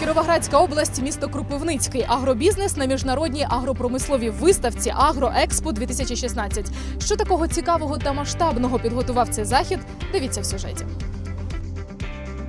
Кіровоградська область, місто Кропивницький. Агробізнес на міжнародній агропромисловій виставці Агроекспо 2016. Що такого цікавого та масштабного підготував цей захід? Дивіться в сюжеті.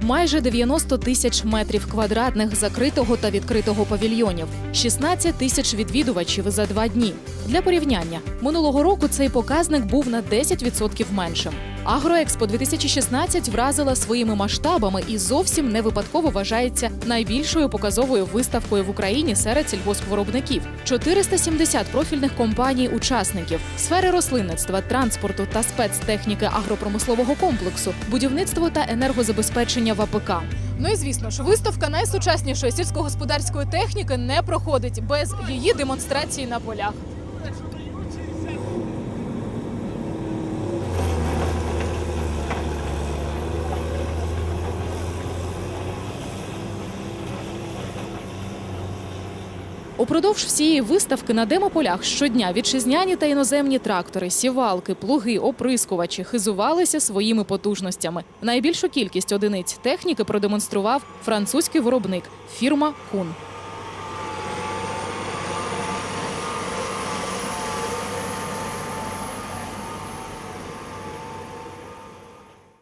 Майже 90 тисяч метрів квадратних закритого та відкритого павільйонів, 16 тисяч відвідувачів за два дні. Для порівняння минулого року цей показник був на 10% меншим. Агроекспо 2016 вразила своїми масштабами і зовсім не випадково вважається найбільшою показовою виставкою в Україні серед сільгоспвиробників. 470 профільних компаній-учасників, сфери рослинництва, транспорту та спецтехніки агропромислового комплексу, будівництво та енергозабезпечення в АПК. Ну і звісно ж, виставка найсучаснішої сільськогосподарської техніки не проходить без її демонстрації на полях. Упродовж всієї виставки на демополях щодня вітчизняні та іноземні трактори, сівалки, плуги, оприскувачі хизувалися своїми потужностями. Найбільшу кількість одиниць техніки продемонстрував французький виробник фірма Кун.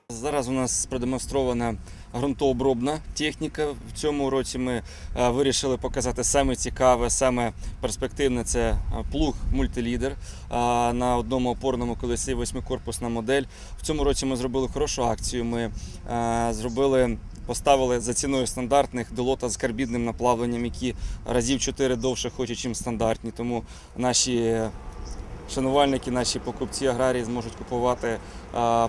Зараз у нас продемонстрована ґрунтообробна техніка. В цьому році ми е, вирішили показати саме цікаве, саме перспективне це е, плуг мультилідер е, на одному опорному колесі восьмикорпусна модель. В цьому році ми зробили хорошу акцію. Ми зробили. Поставили за ціною стандартних долота з карбідним наплавленням, які разів 4 довше хочуть, ніж стандартні. Тому наші шанувальники, наші покупці аграрії зможуть купувати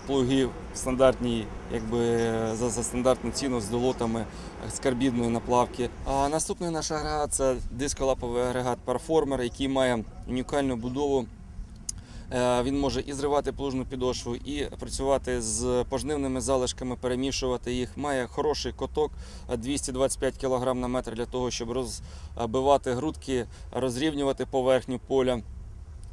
плуги в стандартній, якби за, за стандартну ціну з долотами з карбідної наплавки. А наступний наш агрегат це дисколаповий агрегат Performer, який має унікальну будову. Е, Він може і зривати плужну підошву, і працювати з пожнивними залишками, перемішувати їх. Має хороший коток е, 225 кг на метр для того, щоб розбивати грудки, розрівнювати поверхню поля.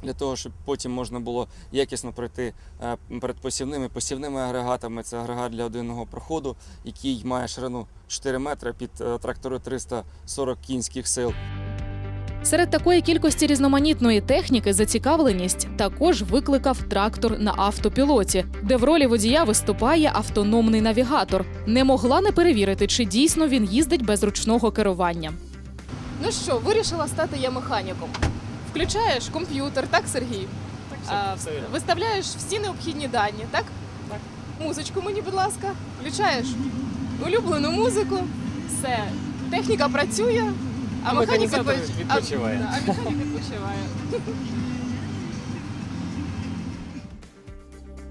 Для того, щоб потім можна було якісно пройти е, перед посівними посівними агрегатами. Це агрегат для одинного проходу, який має ширину 4 метри під е, трактори 340 кінських сил. Серед такої кількості різноманітної техніки зацікавленість також викликав трактор на автопілоті, де в ролі водія виступає автономний навігатор. Не могла не перевірити, чи дійсно він їздить без ручного керування. Ну що, вирішила стати я механіком. Включаєш комп'ютер, так, Сергій? А, виставляєш всі необхідні дані, так? Так. Музичку мені, будь ласка, включаєш улюблену музику, все. Техніка працює, а, А механік відпочиває. А, а механіка відпочиває.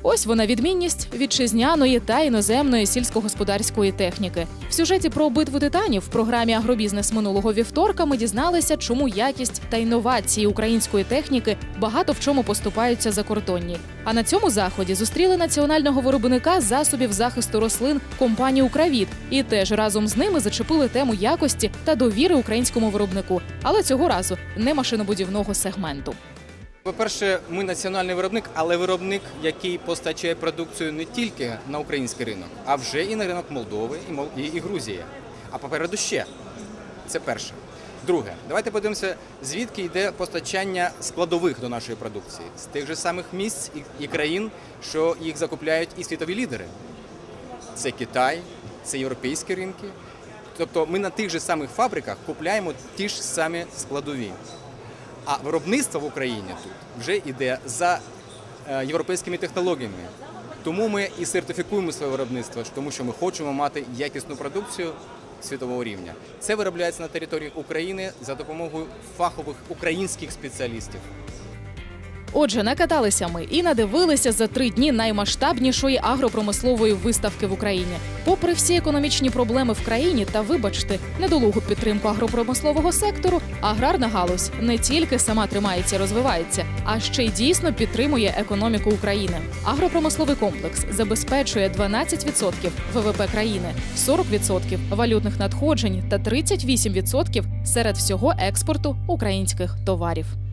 Ось вона відмінність вітчизняної та іноземної сільськогосподарської техніки. В сюжеті про битву титанів в програмі Агробізнес минулого вівторка ми дізналися, чому якість та інновації української техніки багато в чому поступаються закордонні. А на цьому заході зустріли національного виробника засобів захисту рослин компанію Укравіт і теж разом з ними зачепили тему якості та довіри українському виробнику, але цього разу не машинобудівного сегменту. По-перше, ми національний виробник, але виробник, який постачає продукцію не тільки на український ринок, а вже і на ринок Молдови і, і, Грузії. А попереду ще. Це перше. Друге, давайте подивимося, звідки йде постачання складових до нашої продукції з тих же самих місць і країн, що їх закупляють і світові лідери. Це Китай, це європейські ринки. Тобто ми на тих же самих фабриках купляємо ті ж самі складові. А виробництво в Україні тут вже йде за е, європейськими технологіями. Тому ми і сертифікуємо своє виробництво, тому що ми хочемо мати якісну продукцію світового рівня. Це виробляється на території України за допомогою фахових українських спеціалістів. Отже, накаталися ми і надивилися за три дні наймасштабнішої агропромислової виставки в Україні. Попри всі економічні проблеми в країні та, вибачте, недолугу підтримку агропромислового сектору, аграрна галузь не тільки сама тримається і розвивається, а ще й дійсно підтримує економіку України. Агропромисловий комплекс забезпечує 12% ВВП країни, 40% валютних надходжень та 38% серед всього експорту українських товарів.